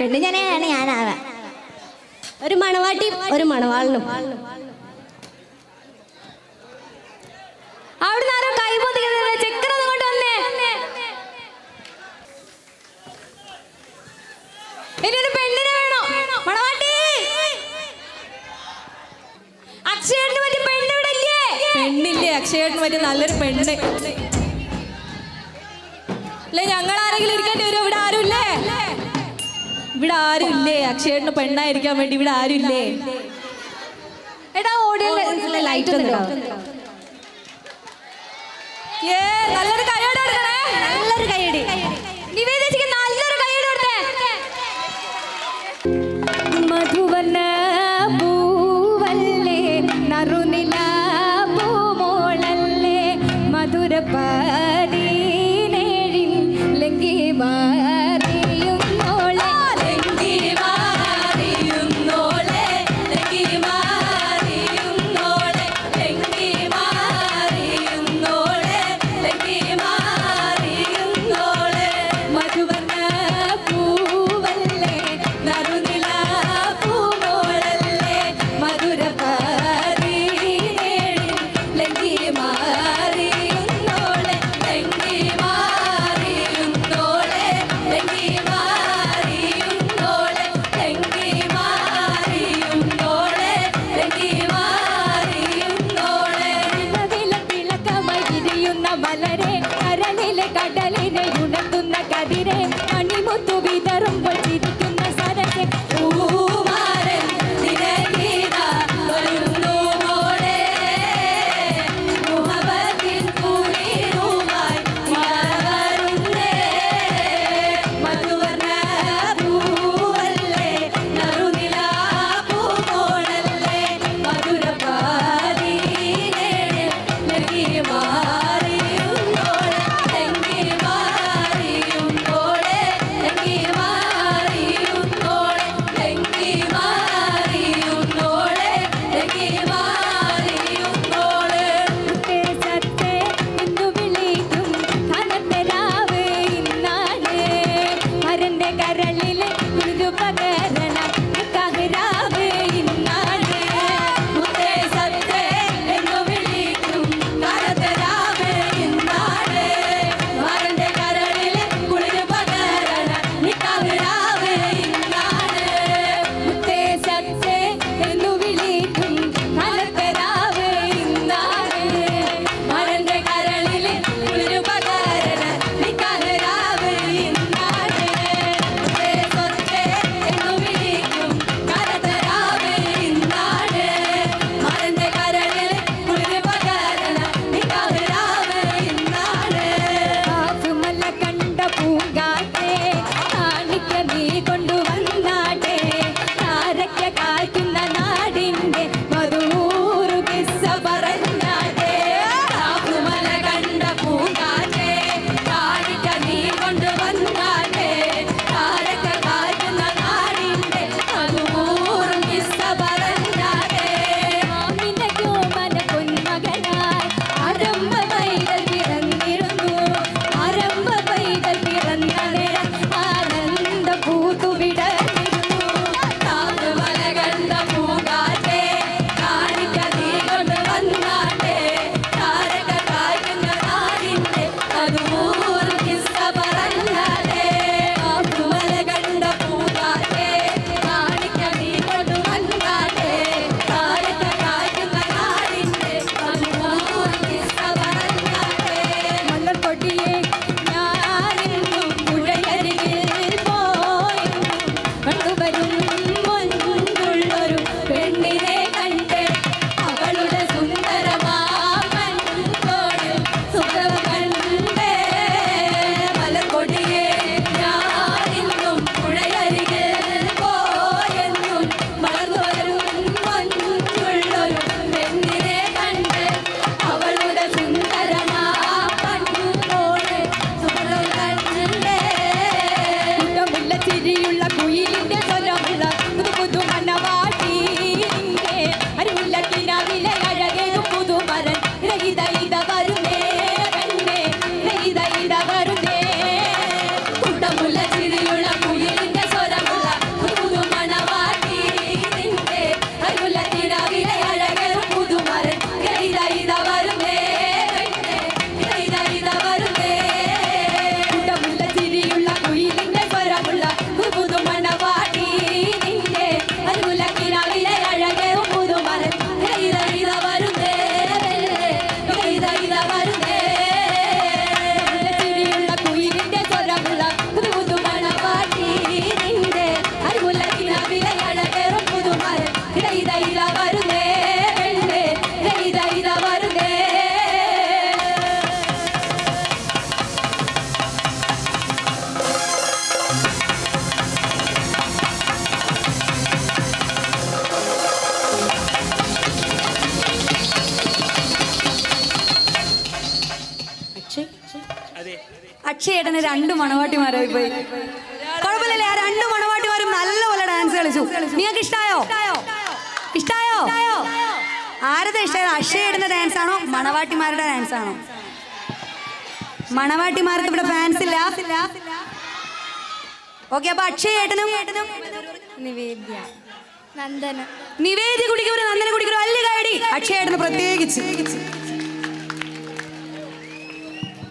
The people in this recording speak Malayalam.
പെണ്ണ് ഞാനാണ് ഞാനാവ. ഒരു മണവാട്ടി ഒരു മണവാളിനും. അവിടുന്ന് ആരോ കൈപോത്തിക്കുന്നത് ചെക്കറൊന്നും കൊണ്ട് വന്നേ. ഇനി പെണ്ണിനെ വേണോ? മണവാട്ടി! അക്ഷയേട്ടന് പറ്റിയ പെണ്ണ് ഇവിടെ ഇല്ലേ പെണ്ണില്ലേ അക്ഷയേട്ടന് പറ്റിയ നല്ലൊരു പെണ്ണ്. അല്ലെ ഞങ്ങൾ ആരെങ്കിലും ഇവിടെ ആരും ഇല്ലേ? അക്ഷയേട്ടന് പെണ്ണായിരിക്കാൻ വേണ്ടി ഇവിടെ ആരും ഇല്ലേ? എടാ ഓഡിയൻസിലെ ലൈറ്റ് ഒന്ന് നല്ലൊരു കൈയോടെ എടുക്കണേ Monterrey. അക്ഷയേട്ടന് രണ്ട് മണവാട്ടിമാരായി പോയി കുഴപ്പമില്ലല്ലേ ആ രണ്ട് മണവാട്ടിമാരും നല്ലപോലെ ഡാൻസ് കളിച്ചു. നിങ്ങൾക്ക് ഇഷ്ടായോ? ഇഷ്ടായോ? ആരതാ ഇഷ്ടമായത് അക്ഷയേട്ടന്റെ ഡാൻസ് ആണോ മണവാട്ടിമാരുടെ ഡാൻസ് ആണോ? മണവാട്ടിമാർക്ക് ഇവിടെ ഫാൻസ് ഇല്ല. ഓക്കെ അപ്പൊ അക്ഷയേട്ടനും നിവേദ്യ. നന്ദന. നിവേദ്യ കുടിക്കും നന്ദന കുടിക്കും അല്ലേ കാടി അക്ഷയേട്ടന് പ്രത്യേകിച്ച്.